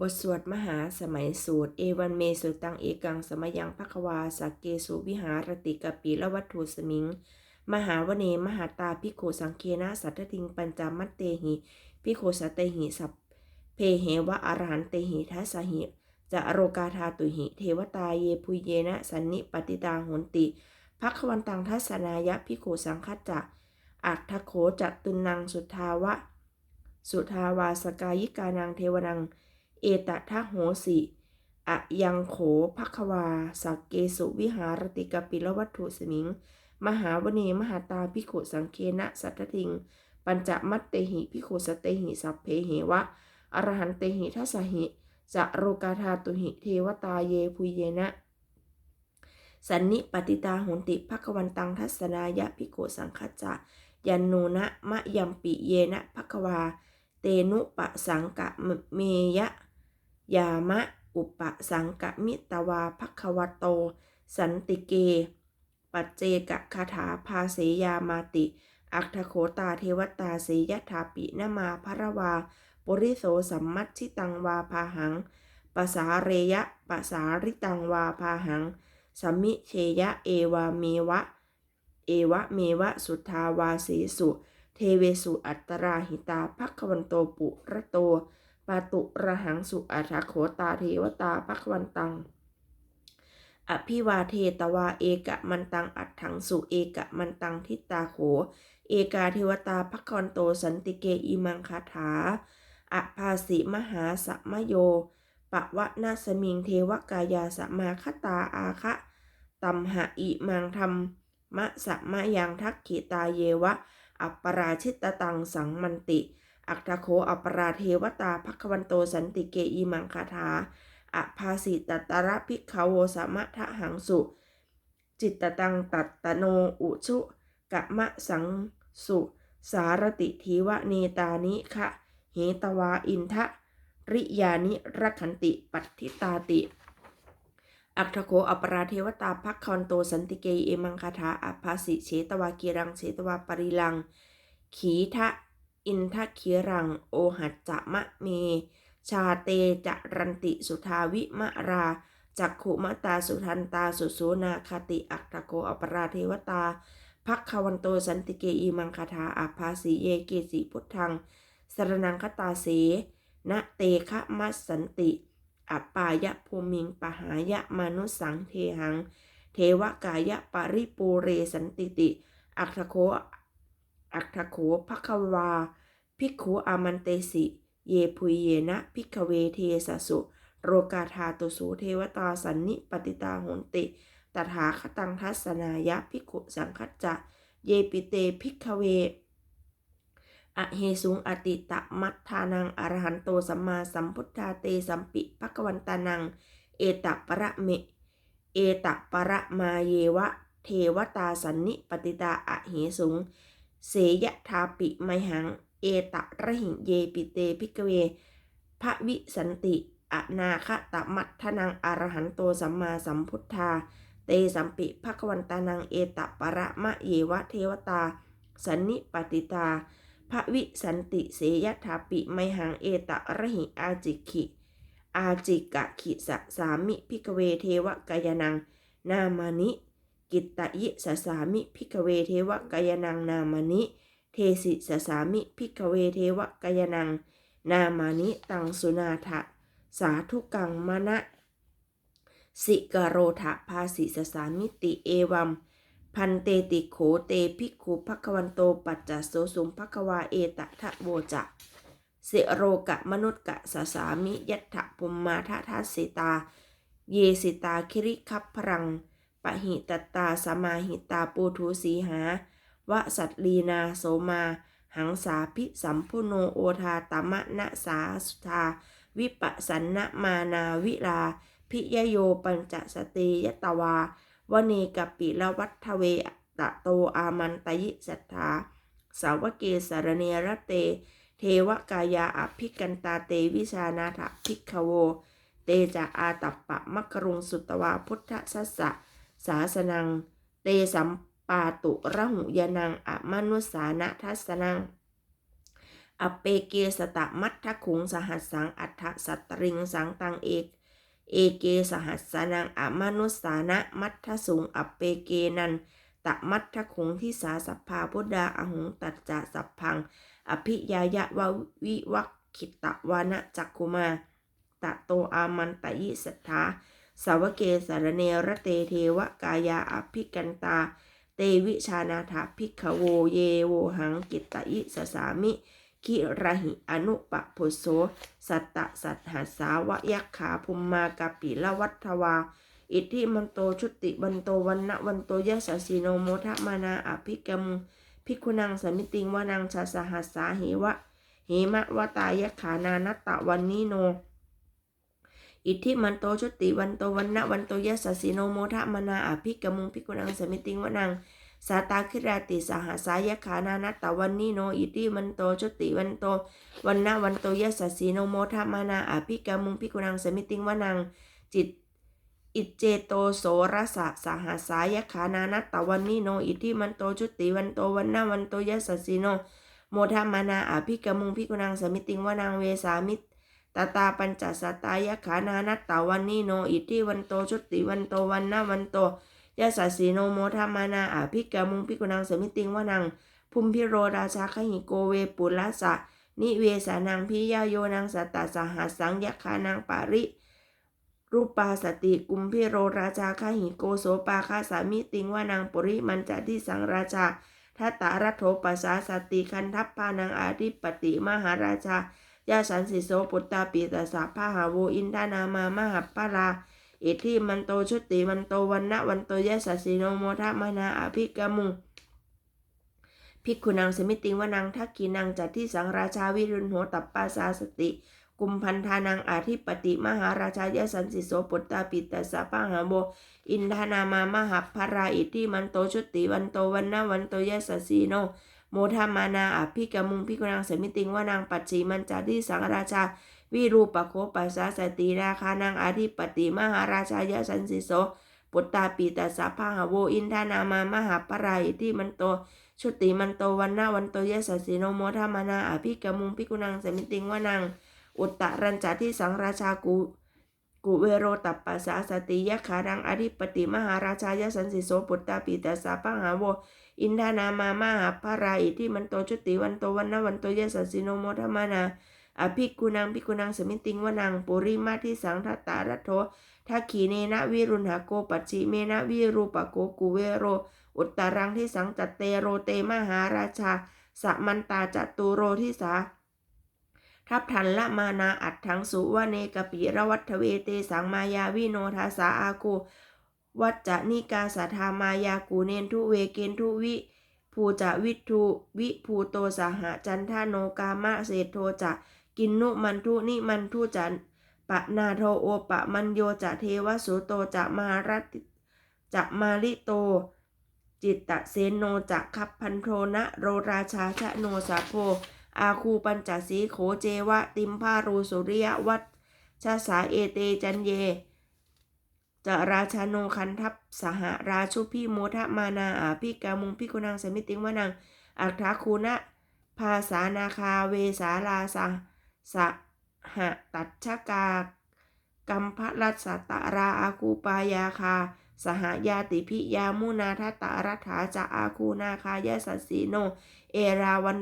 บทสวดมหาสมัยสูตร เอวันเมสุตังเอกังสมยังภควาสักเกสุวิหารติกปีละวัตถุสมิง มหาวเนมหาตาพิโขสังเคนะสัทธิงปัญจมัตเตหิพิโขสัตเตหิสัพเพเหวะอรหันเตหิทัสหิจะโรกาธาตุหิ เทวตาเยพุเยนะสันนิปติตาหนติพักวันตังทัศนายะพิโขสังคัจจะอัตถโขจัตุนังสุทาวะ สุทาวาสกายิกานังเทวนัง เอตทะโหสิอะยังโขภัควา สักเกสุวิหารติกปิลวัตถุสมิง มหาวเนมหาตาพิโขสังเคนะสัตถิง ปัญจมัตเตหิพิโขสเตหิสัพเพเหวะอรหันเตหิทัสหิจะโรกาธาตุหิเทวตาเยพุเยนะ สันนิปติตาโหนติภควันตังทัศนายะพิโขสังคจจะยันโนนะมะยัมปิเยนะภควา เตนุปะสังกะเมยะ ยามะ อุปสังกมิตวาภควโต สันติเก ปัจเจกคาถาภาเสยามาติ อักทโขตาเทวตาเสยถาปินมาภรวาปุริโสสัมมัชชิตังวาพาหังปสาเรยะปสาริตังวาพาหังสัมมิเชยะเอวาเมวะ เอวะเมวะสุทาวาสีสุ เทเวสุอัตตราหิตาภัควันโตปุระโต ปาตุระหังสุอัฏโขตาเทวตาภัควันตัง อภิวาเทตวาเอกะมันตังอัตถังสุเอกะมันตังทิตาโข เอกาเทวตาภัควันโตสันติเกอิมังคาถาอภาสิมหาสัมโยปะวะนาสมิงเทวกายาสมาคตาอาคะตัมหะอิมังธรรมมะสะมะยังทักขิตาเยวะ อัปปราชิตตังสังมันติ อักทโคอัปราเทวตาภควันโตสันติเกอิมังคาถาอภาสิตตระพิกขโวสมะทะหังสุ จิตตตังตัตตโนอุชุกะมะสังสุ สารติทีวะเนตานิคะเหตวาอินทะริยานิรักขันติปัตติตาติ อักทโคอัปราเทวตาภักคอนโตสันติเกเอมังคาถาอภาสิเฉตวากีรังเฉตวาปริลัง ขีทะ อินทคีรัง โอหัจจะมะเม ชาเตจะรันติสุทาวิมะราจักขุมตาสุทันตาสุสูนาคติอักทโกอัปราเทวตาภักควันโตสันติเกอีมังคาถาอภาสีเยเกสีพุทธังสรนังคตาเสนะเตคะมัสสันติอัปปายะภูมิงปหายะมนุสังเทหัง เทวกายะปริปูเรสันติติ อักทโค อักทโขภควา ภิกขุอามันเตสิ เยพุยเยนะภิกขเวเทสสุ โรกาธาตุสูเทวตาสันนิปติตาโหนติตถาคตังทัสสนายะภิกขุสังคัจจะ เยปิเตภิกขเวอเหสุงอติตะมัทธานังอรหันโตสัมมาสัมพุทธาเตสัมปิภควันตานัง เอตประเม เอตประมาเยวะ เทวตาสันนิปติตาอเหสุง เสยทาปิไมหัง เอตระหิเยปิเตภิกเว พระวิสันติอนาคตมัทธนังอรหันโตสัมมาสัมพุทธา เตสัมปิภควันตานังเอตประมะเยวะเทวตา สันนิปติตา พระวิสันติเสยถาปิไมหังเอตระหิอาจิกิอาจิกะขิสะสามิพิกเวเทวกายนัง นามานิ กิตตยิสสามิพิกเวเทวกายนังนามานิ เทสิสสามิพิกเวเทวกายนัง นามานิตังสุนาทะสาธุกังมณะสิกโรทะภาสิสสามิติเอวัม พันเตติโขเตภิกขุภควันโตปัจจโสสุมภควาเอตทะโวจะเสโรกะมนุษกะสสามิยัตถปุมมาทะทัสสิตา เยสิตาคิริคัพพรัง ปะหิตตาสมาหิตาปูทูสีหาวะสัตลีนาโสมา หังสาพิสัมพุโนโอทาตมะนะสาสุธา วิปัสสันนมานาวิลา พิยโยปัญจสติยตวาวเนกปิละวัฏเวตะโตอามันตยิสัทธา สาวเกสารเนรเต เทวกายาอภิกันตาเตวิชานาถภิกขโว เตจะอาตัปปะมักกรุงสุตวาพุทธสัสสะ สาสนัง เตสัมปาตุระหุยนังอะมนุสานะทัสนังอเปเกสตะมัททขุงสหัสสังอัฏฐสัตริงสังตังเอกเอเกสหัสสนังอมนุสสานะมัททสุงอเปเกนันตะมัททขุงที่สาสัพพาพุทธาอหุงตัจจะสัพพัง อภิยายะวะวิวัคขิตะวานะจักคุมาตะโตอามันตยิสัทธา สาวเกสารเนรเตเทวกายาอภิกันตา เตวิชานาถาภิกขโวเยโวหังกิตติสสามิ คิระหิอนุปะพุโสสัตตสัตหัสาวะยักขาภุมมากะปิละวัฏวา อิทธิมันโตชุติบันโตวันนะวันโตยะสสีโนโมทมานาอภิกรรมภิกุนังสมิติงวานังชาสหัสสาเหวะเหมะวตายะขานานัตตะวันนิโน อิทธิมันโตชุติวันโตวันนะวันโตยะสสสีโนโมทะมนาอภิกรรมภิกุนังสมิติงวานังสาตาคิราติสหสายขานานัตตวันนิโนอิติมันโตชุติวันโตวันนะวันโตยะสัสสีโนโมทามานาอภิกามุงพิกุนังสมิติงวนังจิตอิเจโตโสรสะสหสายขานานัตตวันนิโนอิทิมันโตชุติวันโตวันนะวันโตยะสัสสีโนโมทามานาอภิกามุงพิกุนังสมิติงวนังเวสามิต ตาตาปัญจสตายขานานัตตวันนิโน อิทิวันโตชุติวันโตวันนะวันโตยะสัสีโนโมทามานาอาภิกามุงพิกุนังสมิติงวานังพุมพิโรราชาขหิโกเวปุลสะนิเวสานังพิยาโยนังสตตสหัสสังยคานังปาริ รูปาสติกุมพิโรราชาคาหิโกโสปาคาสามิติงวานังปุริมันจะที่สังราชาทัตตารัโถปัสสาสติคันทัพพานังอาทิปติมหาราชา ยาสันสิโสปุตตาปิตาสาพาหาโวอินทานามามหาปาราอิทธิมันโตชุติมันโตวันนะวันโตยะสัสสิโนโมทะมานาอภิกมุงภิกขุนังสมิติงวนังทักกีนังจัตที่สังราชาวิรุณโหตัปปาสาสติ กุมพันธานังอาทิปติมหาราชายสันสิโสปุตตาปิตาสาปะหาโบอินทานามามหาภราอิทธิมันโตชุติวันโตวันนาวันโตยะสสสีโน โมทามานาอภิกมุงภิกุนังเสมิติงว่านังปัจฉิมันจัตที่สังราชา วิรูปโคปัสสาสติราคานังอาทิปติมหาราชายสันสิโสปุตตาปิตาสาพาหาโวอินทานามามหาปราอิทิมันโตชุติมันโตวันนาวันโตยะสัสสิโนโมทามานาอภิกมุงพิกุนังเสมิติงว่านังอุตตรัญจาที่สังราชากุกุเวโรตัปปัสสาสติยะขานังอธิปติมหาราชายสันสิโสปุตตาปิตาสาปะหาโว อินทานามามหาปราอิที่มันโตชุติวันโตวันนาวันโตยะสัสิโนโมทามานาอภิกุนังพิกุนังสมิติงวนังปุริมาที่สังทัตตารัโททักขีเนนะวิรุณหโกปัจฉิเมนะวิรูปโกกุเวโร อุตตรังที่สังจัตเตโรเตมหาราชาสัมันตาจตุโรที่สาทับทันละมานาอัดถังสุวเนกปีระวัตเวเตสังมายาวิโนทาสาอากู วัจจะนิกาสัทธามายากูเนนทุเวเกนทุวิภูจะวิทุวิภูโตสหจันทาโนกามะเศโทจะกินนุมันทุนิมันทุจันปะนาโทโอปะมันโยจะเทวสุโตจะมารัตจะมาลิโต จิตตะเสนโนจะคับพันโทนะโรราชาชะโนสาโพอาคูปัญจสีโขเจวะติมพารูสุริยวัตชาสาเอเตจันเย จะราชาโนคันทัพสหราชุพิโมทะมานาอาภิกามุงพิกุนังสมิติงวนังอักทาคูนะภาษานาคาเวสาลาสาสหตัชชกากัมพรัสสตาราอาคูปายาคา สหายาติพิยามุนาทัตตารัฐาจะอาคูนาคายาสัสสีโน เอราวัน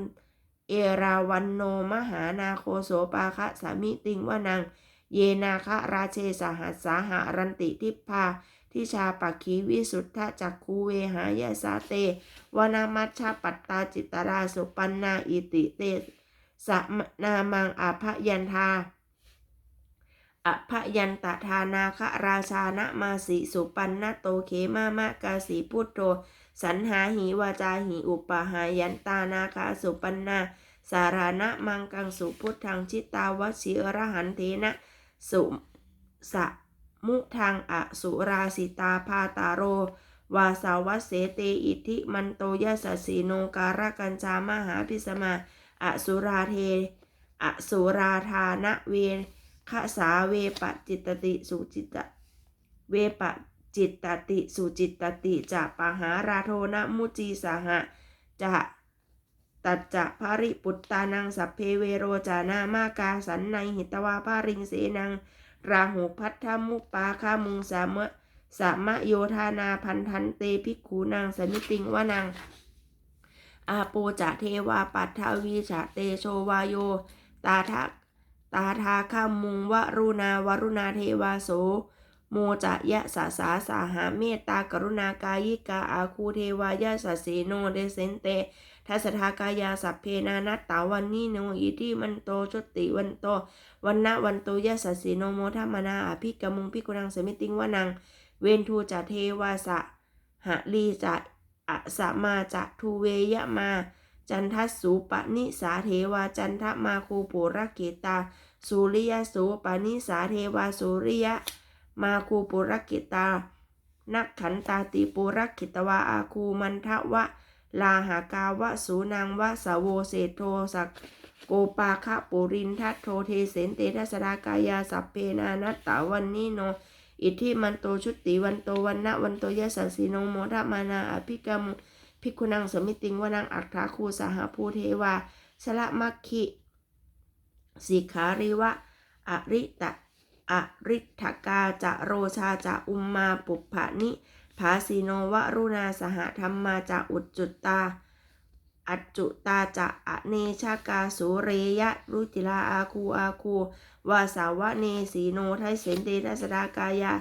เอราวันโนมหานาโคโสปาคะสามิติงวนัง เยนาคะราเชสหัสสาหารันติทิพาทิชาปักขีวิสุทธจักคูเวหายาสาเตวนามัชชาปัตตาจิตราสุปันนาอิติเตสนามังอาภยันทาอภยันตทานาคราชานะมาสิสุปันนโตเขมามะกาสีพุทโธสันหาหิวาจาหิอุปหายันตานาคาสุปันนาสารานะมังกังสุพุทธังชิตาวชิอรหันเทนะ สุสะมุทังอสุราสิตาพาตาโร วาสาวัเสเตอิทิมันโตยสสีโนการะกัญจามหาพิสมาอสุราเทอสุราธานะเวขสาเวปจิตติสุจิตเวปจิตติสุจิตตติจะปหาราโทนะมุจีสหะจะ ตัจจะภริปุตตานังสัพเพเวโรจานามากาสันในหิตวาภาริงเสนัง ราหูพัทธมุปปาคามุงสามะสามะโยธานาพันธันเตภิกขูนางสมิติงวานังอาโปจะเทวาปัททวีจะเตโชวาโย ตาทะตาทาคามุงวรุณาวรุณาเทวาโส โมจะยะสาสาสาหาเมตตากรุณากายิกาอาคูเทวายะสสเสโนเดเซนเต ทัสทากายาสัพเพนานัตตาวันนี้โนอิทิมันโตชติวันโตวันนะวันโตยะสสสีโนโมทัมมนาอภิกมุงพิกุนังสมิติงวนัง เวนทูจะเทวาสะหะลีจะอะสะมาจะทูเวยะมาจันทสูปนิสาเทวาจันทมาคูปุระเกตาสุริยสูปนิสาเทวาสุริยะมาคูปุระเกตานักขันตาติปุระกิตวาอาคูมันทะวะ ลาหากาวะสูนางวะสาวโวเศโทสักโกปาคะปุรินทัตโทเทเสนเตทัสดากายาสัพเพนานัตตาวันนี้โน อิทธิมันโตชุติวันโตวันนะวันโตยะสัสสิโนโมทมานาอภิกรรมภิกุนังสมิติงวนังอัฏฐาคูสหภูเทวาชละมัคคิสิขาริวะอริตะอริทกาจะโรชาจะอุมมาปุพพะนิ ภาสีโนวรุณาสหธรรมมาจะอุจจุตตา อัจจุตาจะอเนชากาสุเรยะรุจิลาอาคูอาคูวาสาวะเนสีโนไทยเสนเตทัสดากายา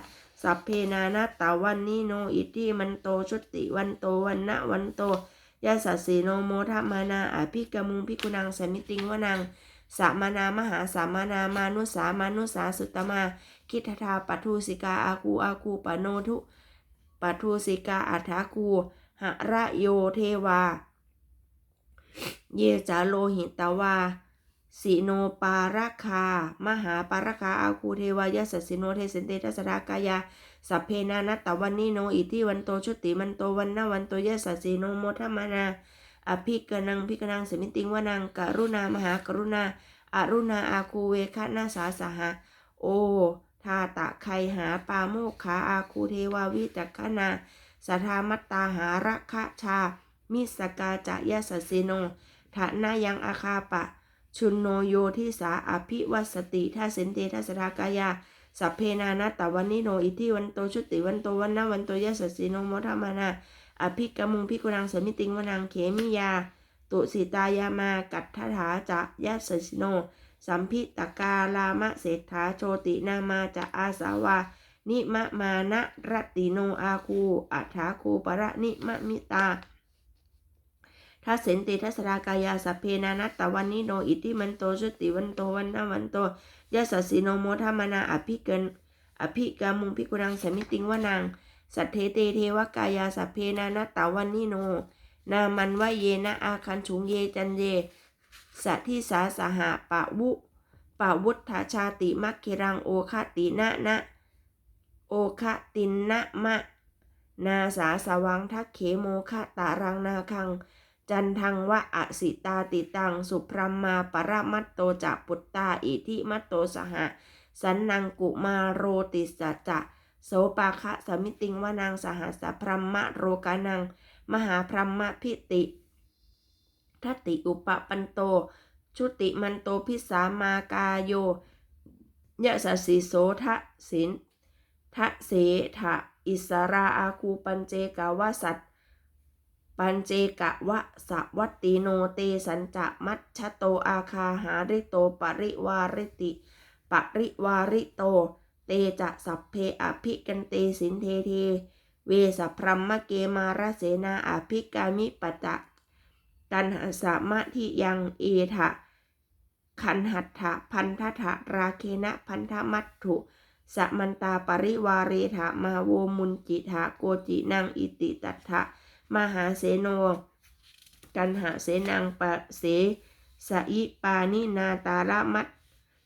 สัพเพนานาตาวันนิโนอิทิมันโตชุติวันโตวันนะวันโตยาสัสสีโนโมทมานาอภิกมุงพิกุนังสมิติงวนังสามานามหาสามานามานุสามานุสาสุตมา คิทธาปัทุสิกาอาคูอาคูปโนทุ ปัทุสิกาอัฏฐาคูหะระโยเทวา เยจาโลหิตวาสีโนปาราคา มหาปาราคาอาคูเทวายสัสสิโนเทเสนเตทัสดากายา สัพเพนานัตตวันนิโน อิทิวันโตชุติมันโตวันนะวันโตยสัสสิโนโมทมานา อภิกนังพิกนังสมิติงวนังกรุณามหากรุณาอรุณาอาคูเวคะนาสาสหะโอ ทาตะไคหาปาโมกขาอาคูเทวาวิจักนาสธามัตตาหาระคะชา มิสกาจะยะสสสิโนฐานายังอาคาปะ ชุนโนโยทิสาอภิวัสติทัสเสนเตทัสรากายา สัพเพนานาตวันนิโนอิทิวันโตชุติวันโตวันนะวันโตยะสสสิโนมทมานาอภิกมุงพิกุนังสมิติงวนังเขมิยา ตุสิตายามากัตถาจะยะสสิโน สัมพิตกาลามะเศรษฐาโชตินามาจะอาสาวา นิมะมานะรติโนอาคูอัฏฐาคูประนิมะมิตาทัสเสนติทัสรากายาสัพเพนานัตตวันนิโนอิติมันโตชุติวันโตวันนะวันโตยะสสสิโนโมทมนาอภิเกนอภิกามุงพิกุนังสมิติงวนังสัทเทเตเทวกายาสัพเพนานัตตวันนิโน นามันวะเยนะอาคันฉุงเยจันเย สัทธิสาสหะปะวุปะวุฒาชาติมัคคิรังโอคตินะนะโอคตินนะมะ นาสาสวังทักเขโมคะตารังนาคัง จันทังวะอสิตาติตัง สุพรมมาปรมัตโตจะปุตตาอิทิมัตโตสหะ สันนังกุมาโรติสัจจะโสปาคะสมิติงวานางสหัสพรหมะโรกานัง มหาพรหมะพิติ ทัตติอุปปันโต ชุติมันโตพิสามากาโยยะสสสิโสทะสินทะเสทะอิสราอาคูปัญเจกาวสัตปัญเจกะวะสวัตติโนเตสัญจะมัชชะโตอาคาหาริโตปริวาริติปริวาริโต เตจะสัพเพอภิกันเตสินเทเท เวสพรหมเกมาราเสนาอภิกามิปจะ ตันหาสามะทิยังเอทะขันหัตถะพันธะถะราเคนะพันธมัตถุสมันตาปริวาเรถะมาโวมุนจิถะโกจินังอิติตัตถะมหาเสโนกันหาเสนังปะเสสอิปานินาตาละมัต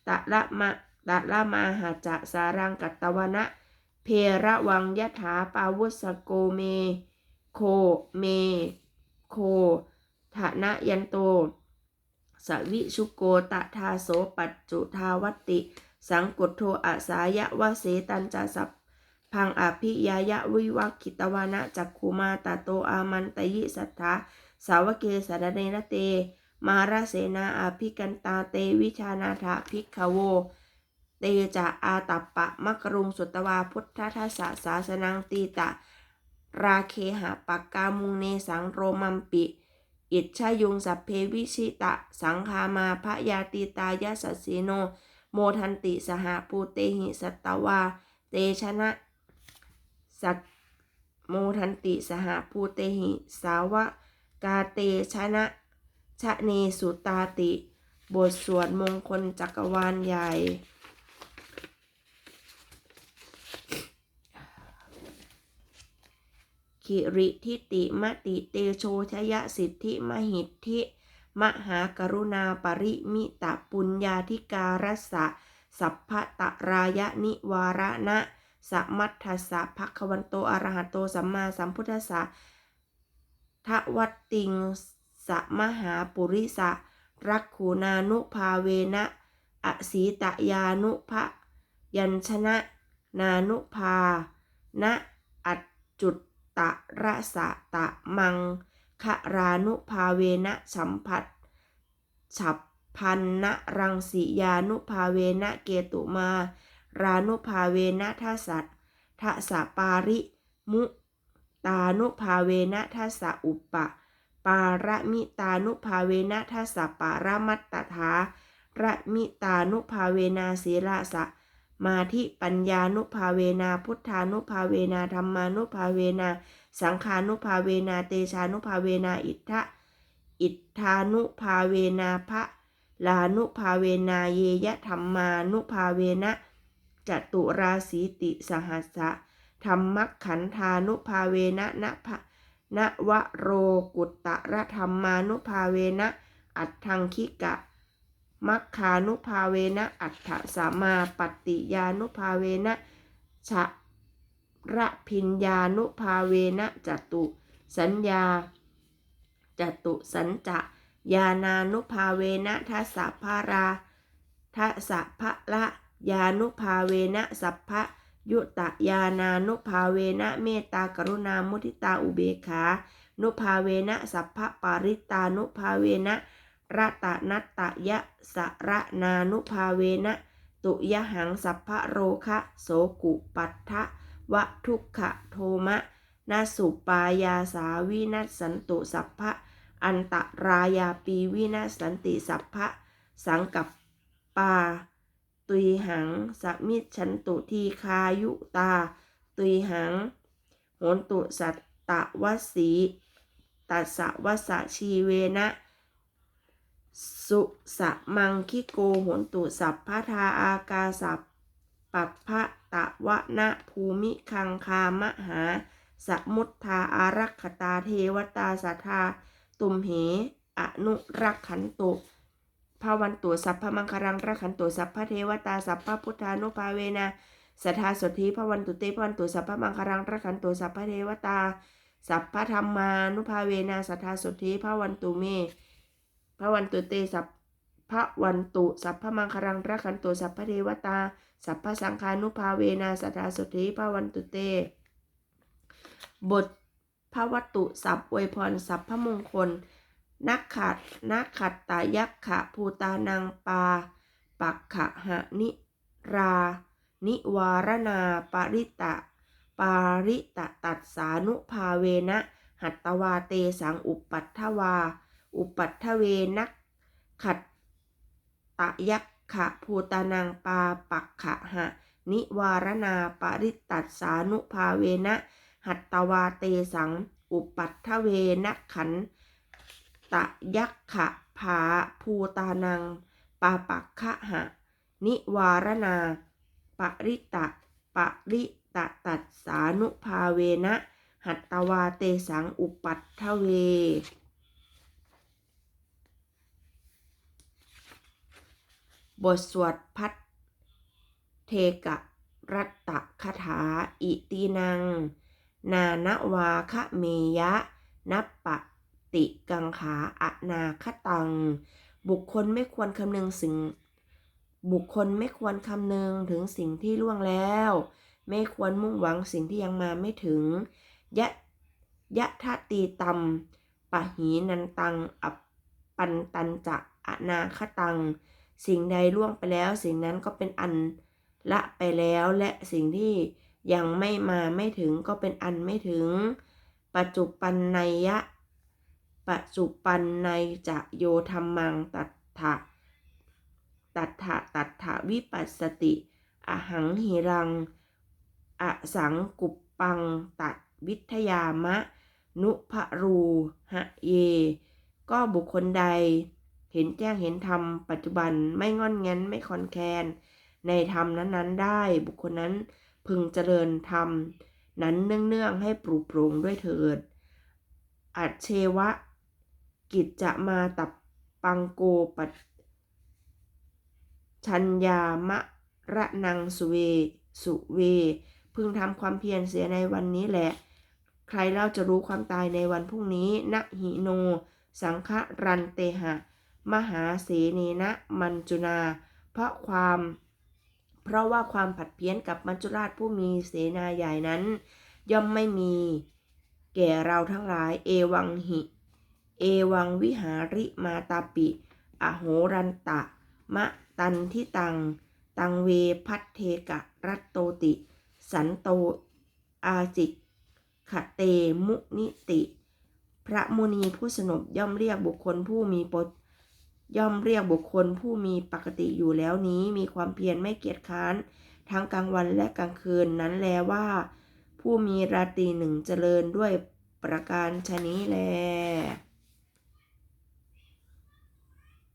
ตะละมะตะละมาหาจะสารังกัตตวนะ เพระวังยถาปาวุสโกเม โคเม โค ฐานะยันโต สวิชุโกตะทาโสปัจจุทาวติ สังกุโทอาสายะวะเสตันจาสัพพังอภิยายะวิวักขิตวานะจักขุมาตาโตอามันตยิสัทธาสาวเกสารเนรเต มาราเสนาอาภิกันตาเตวิชานาถาภิกขโว เตจะอาตัปปะมกรุงสุตวาพุทธทัสสะสาสนังตีตะ ราเคหะปักกามุงเนสังโรมัมปิ อิชายุงสัพเพวิชิตะ สังคามาพระยาติตายาสสสีโน โมทันติสหปูเตหิสัตวา เตชนะ สัตโมทันติสหปูเตหิ สาวะ กาเตชนะ ชะเนสุตาติ บทสวดมงคลจักรวาลใหญ่ คิริทิติมติเตโชชยสิทธิมหิทธิ มหากรุณาปริมิตะปุญญาธิการสะ สัพพะตะรายะนิวาระนะสัมมัทธัสสะภะคะวันโตอระหะโตสัมมาสัมพุทธัสสะทวัตติงสะมหาปุริสะรักขูนานุภาเวนะอสีตยานุภะยัญชนะ นานุภานะอัจจุต ตะระสะตะมังครานุภาเวนะสัมผัสฉับพันนะรังสียานุภาเวนะเกตุมา รานุภาเวนะทัสสะทัสสะปาริมุตานุภาเวนะทัสสะอุปปะ ปาระมิตานุภาเวนะทัสสะปารมัตตถาระมิตานุภาเวนะศีลาสะ มาทิปัญญานุภาเวนา พุทธานุภาเวนาธรรมานุภาเวนา สังขานุภาเวนา เตชานุภาเวนา อิทธะอิทธานุภาเวนาพระลานุภาเวนาเยยะธรรมานุภาเวนะจตุราสีติสหัสสะธรรมขันธานุภาเวนะนะภะนวโรกุตตะระธรรมานุภาเวนะ อัตถังคิกะ มัคคานุภาเวนะอัฏฐสามาปฏิยานุภาเวนะชะระพิญญานุภาเวนะจตุสัญญาจตุสัญจะยานานุภาเวนะทัสสะภาราทัสสะภะละยานุภาเวนะสัพพะยุตยานานุภาเวนะเมตตากรุณามุทิตาอุเบขา นุภาเวนะสัพพะปาริตานุภาเวนะ รัตนัตตยะสระนานุภาเวนะ ตุยหังสัพพะโรคะโสกุปัฏฐะวะทุกขะโทมะนาสุปายาสาวินัสสันตุสัพพะ อันตรายาปีวินัสสันติสัพพะ สังกับปา ตุยหังสมิจฉันตุทีคายุตา ตุยหังโหนตุสัตตะวสีตัสสะวสะชีเวนะ สุสะมังคิโกหนตุสัพพทาอากาสัพปัพะตะวะนะภูมิคังคามหา สมุทธาอารักขตาเทวตาสัทธา ตุมเห อนุรักขันตุภาวันตุสัพพมังคารังรักขันตุสัพพเทวตาสัพพพุทธานุภาเวนะสัทธาสทธิภวันตุเตภวันตุสัพพมังคารังรักขันตุสัพพเทวตา สัพพธรรมานุภาเวนะสัทธาสทธิภวันตุเม พระวันตุเตสัพพระวันตุสัพพมังคารังรักขันตุสัพพเทวตา สัพพสังฆานุภาเวนะสัทธาสุธีพระวันตุเต บทพระวัตุสัพอวยพรสัพพมงคล นักขัดนักขัดตายักขะภูตานังปา ปักขะหะนิรา นิวารนาปาริตะ ปาริตะตัดสานุภาเวนะ หัตตวาเตสังอุปัตถวา อุปัตถเวนักขัดตะยักขะภูตานังปาปักขะหะ นิวารนาปริตตัสสานุภาเวนะหัตตวาเตสัง อุปัตถเวนะขันตะยักขะผาภูตานังปาปักขะหะ นิวารนาปริตะปริตะตัสสานุภาเวนะ หัตตวาเตสังอุปัตถเว บทสวดพัทเทกะรัตตคาถา อิตินัง นานวาคะเมยะ นับปะติกังขาอนาคตัง บุคคลไม่ควรคำนึงสิ่ง บุคคลไม่ควรคำนึงถึงสิ่งที่ล่วงแล้ว ไม่ควรมุ่งหวังสิ่งที่ยังมาไม่ถึง ยะยะทะตีตัมปปะหีนันตัง อัปปันตันจะอนาคตัง สิ่งใดล่วงไปแล้ว สิ่งนั้นก็เป็นอันละไปแล้ว และสิ่งที่ยังไม่มาไม่ถึงก็เป็นอันไม่ถึง ปัจจุปันนยะ ปัจจุปันในจะโยธรรมังตัทธะตัทธะตัทธะวิปัสสติอหังหิรัง อสังกุปปังตัดวิทยามะ นุภรูหะเย ก็บุคคลใด เห็นแจ้งเห็นธรรมปัจจุบันไม่งอนแงนไม่คอนแคน ในธรรมนั้นๆ ได้บุคคลนั้นพึงเจริญธรรม นั้นเนื่องๆให้ปลูกปรงด้วยเถิด อัจเชวะ กิจจะมาตับปังโกปัชัญญามะระนังสุเว สุเว พึงทำความเพียรเสียในวันนี้แหละ ใครเล่าจะรู้ความตายในวันพรุ่งนี้นะหิโน สังฆรันเตหะ มหาเสเนนะมัญจุนา เพราะความ เพราะว่าความผัดเพี้ยนกับมัจจุราชผู้มีเสนาใหญ่นั้น ย่อมไม่มี แก่เราทั้งหลาย เอวังหิ เอวังวิหาริมาตาปิ อโหรันตะ มะตันทิตัง ตังเวพัทเทกะรัตโตติ สันโตอาจิกขเตมุนิติ พระมุนีผู้สนบย่อมเรียกบุคคลผู้มีปด ย่อมเรียกบุคคลผู้มีปกติอยู่แล้วนี้มีความเพียรไม่เกียจค้าน ทั้งกลางวันและกลางคืนนั้นแลว่า ผู้มีราตรีหนึ่งเจริญด้วยประการชนี้แล